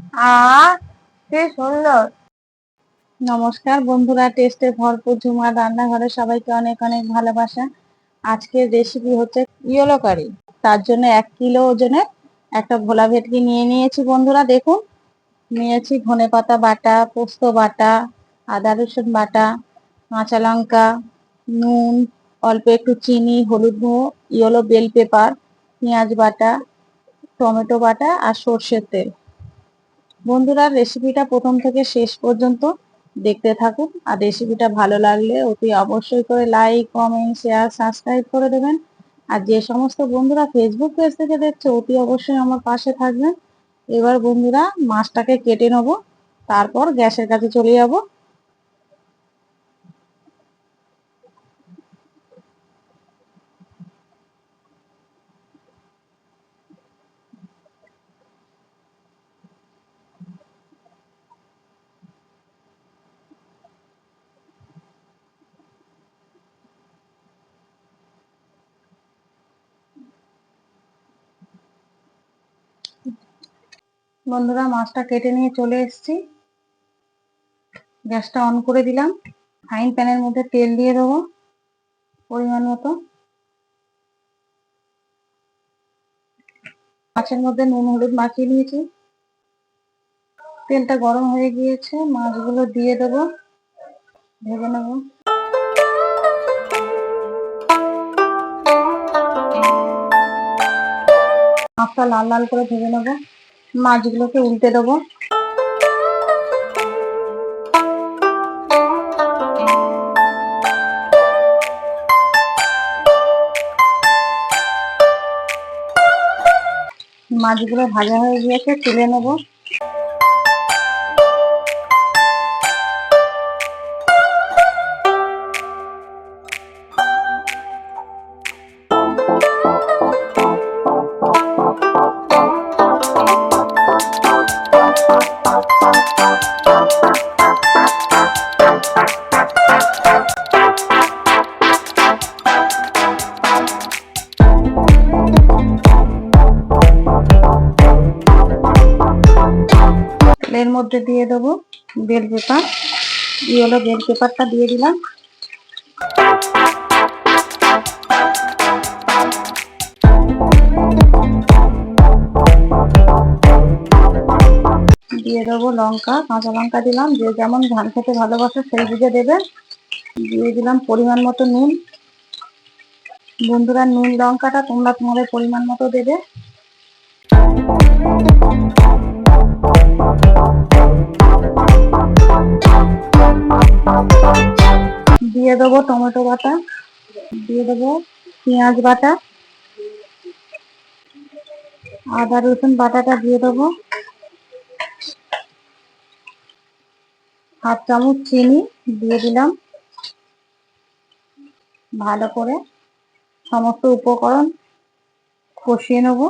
আ, কি সুন্দর। নমস্কার বন্ধুরা, টেস্টে ভরপুর ঝুমার রান্নাঘরে সবাইকে অনেক অনেক ভালোবাসা। আজকের রেসিপি হচ্ছে ইয়েলো কারি। তার জন্য এক কিলো ওজনের একটা ভোলা ভেটকি নিয়ে নিয়েছি বন্ধুরা, দেখুন। নিয়েছি ধনে পাতা বাটা, পোস্ত বাটা, আদা রসুন বাটা, কাঁচা লঙ্কা, নুন, অল্প একটু চিনি, হলুদ গুঁড়ো, ইয়েলো বেল পেপার পেঁয়াজ বাটা, টমেটো বাটা আর সর্ষের তেল। বন্ধুরা রেসিপিটা প্রথম থেকে শেষ পর্যন্ত দেখতে থাকুন। আর রেসিপিটা ভালো লাগলে অতি অবশ্যই করে লাইক কমেন্ট শেয়ার সাবস্ক্রাইব করে দেবেন। আর যে সমস্ত বন্ধুরা ফেসবুক পেজ থেকে দেখছে, অতি অবশ্যই আমার পাশে থাকবেন। এবার বন্ধুরা, মাছটাকে কেটে নেব। তারপর গ্যাসের কাছে চলে যাব। বন্ধুরা, মাছটা কেটে নিয়ে চলে এসেছি। গ্যাসটা অন করে দিলাম। ফ্রাইং প্যানের মধ্যে তেল দিয়ে দেবো পরিমাণ মতো। মাছের মধ্যে নুন, হলুদ মাখিয়ে নিয়েছি। তেলটা গরম হয়ে গিয়েছে, মাছগুলো দিয়ে দেবো, ভেজে নেব। মাছটা লাল লাল করে ভেজে নেব। মাছগুলোকে উল্টে দেবো। মাছগুলো ভাজা হয়ে গিয়েছে তুলে নেব। এর মধ্যে দিয়ে দেবো বেল পেপার। ইয়েলো বেল পেপারটা দিয়ে দিলাম। দিয়ে দেবো লঙ্কা, কাঁচা লঙ্কা দিলাম। যে যেমন ধান খেতে ভালোবাসে সেই বুঝে দেবে। দিয়ে দিলাম পরিমাণ মতো নুন। বন্ধুরা, নুন, লঙ্কাটা তোমরা তোমাদের পরিমাণ মতো দেবে। দেবো, পেঁয়াজ বাটা, আদা, রসুন বাটাটা দিয়ে দেবো, হাফ চামচ চিনি দিয়ে দিলাম, ভালো করে সমস্ত উপকরণ কষিয়ে নেব।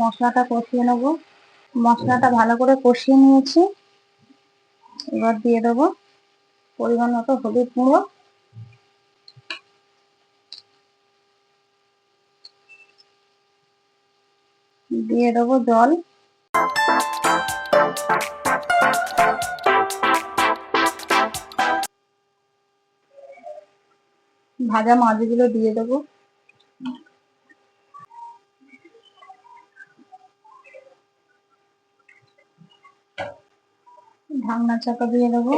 মশলাটা কষিয়ে নেব। মশলাটা ভালো করে কষিয়ে নিয়েছি। এবার দিয়ে দেবো পরিমাণ মতো হলুদ গুঁড়ো। দিয়ে দেবো জল। ভাজা মাছগুলো দিয়ে দেবো। ঢাকনা চাপা দিয়ে দেবো।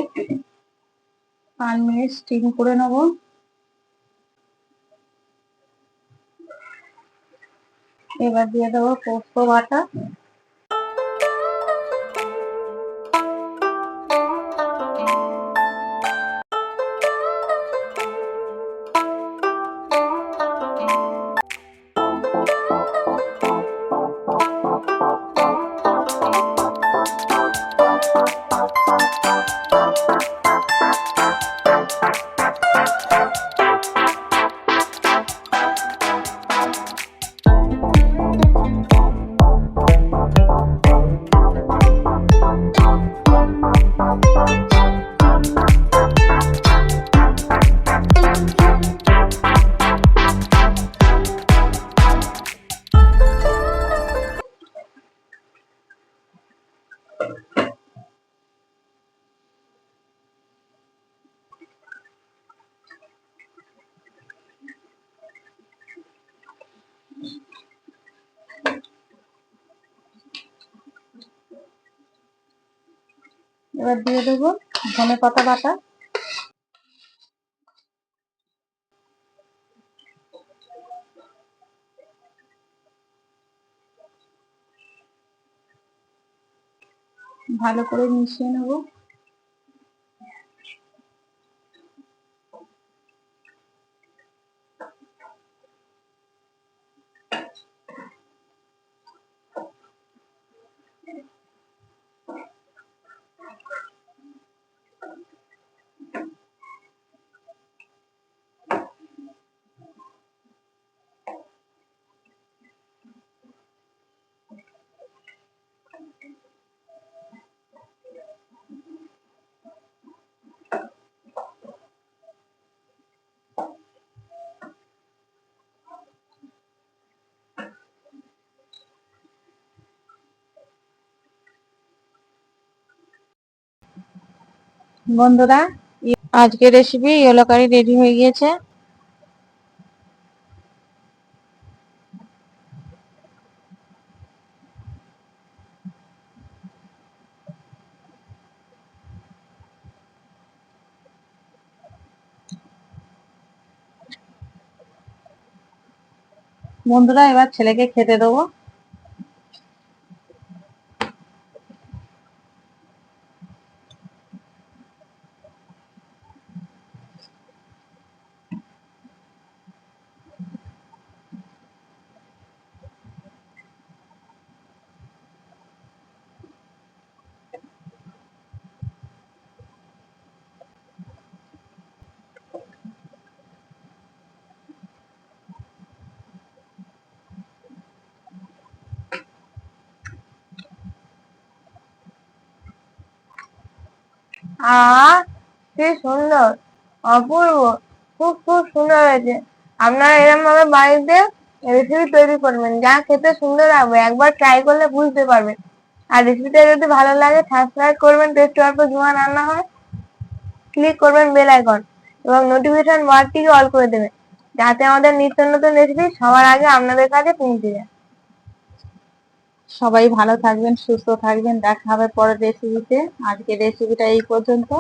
পাঁচ মিনিট স্টিম করে নেব। এবার দিয়ে দেবো পোস্ত বাটা। এবার দিয়ে দেবো ধনে পাতা বাটা। ভালো করে মিশিয়ে নেব। বন্ধুরা আজকের রেসিপি ইয়েলো কারি রেডি হয়ে গিয়েছে। বন্ধুরা এবার ছেলেকে খেতে দেবো। আহ, কি সুন্দর। অপূর্ব। খুব খুব সুন্দর হয়েছে। আপনারা এরকম ভাবে বাড়িতে রেসিপি তৈরি করবেন। যা খেতে সুন্দর লাগবে। একবার ট্রাই করলে বুঝতে পারবেন। আর রেসিপিটা যদি ভালো লাগে সাবস্ক্রাইব করবেন টেস্ট অল্প জুমা রান্না হয় ক্লিক করবেন বেল আইকন এবং নোটিফিকেশন বারটিকে অল করে দেবেন। যাতে আমাদের নিত্য নতুন রেসিপি সবার আগে আপনাদের কাছে পৌঁছে যায়। সবাই ভালো থাকবেন সুস্থ থাকবেন। দেখা হবে পরের রেসিপিতে আজকের রেসিপিটা এই পর্যন্ত।